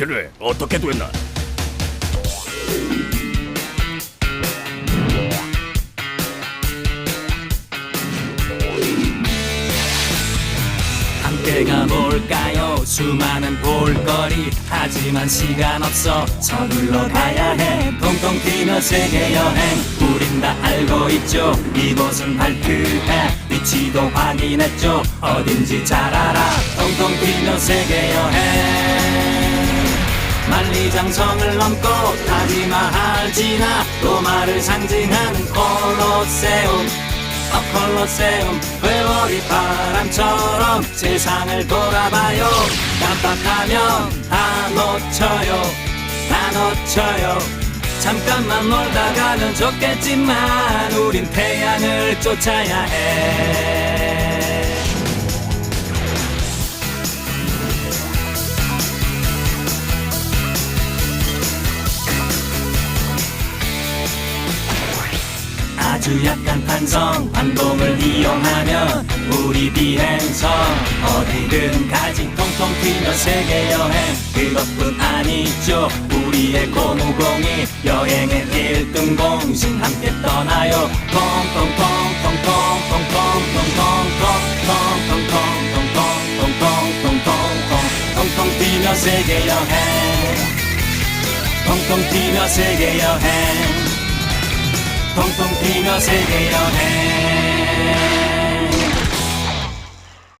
그래, 어떻게 됐나? 함께가 뭘까요? 수많은 볼거리. 하지만 시간 없어 서둘러 가야 해. 통통 튀며 세계 여행. 우린 다 알고 있죠. 이곳은 발트해. 위치도 확인했죠. 어딘지 잘 알아. 통통 튀며 세계 여행 만리장성을 넘고 타지마할 지나 로마를 상징하는 콜로세움. 어 콜로세움. 회오리 바람처럼 세상을 돌아봐요. 깜빡하면 다 놓쳐요. 다 놓쳐요. 잠깐만 놀다가는 좋겠지만 우린 태양을 쫓아야 해 아주 약간 탄성 반동을 이용하면 우리 비행선 어디든 가지 통통 튀며 세계 여행 그것뿐 아니죠 우리의 고무공이 여행의 1등 공신 함께 떠나요 통통통통통통통통통통통통통통통통통 튀며 세계 여행 통통 튀며 세계 여행 풍피며 세계 연애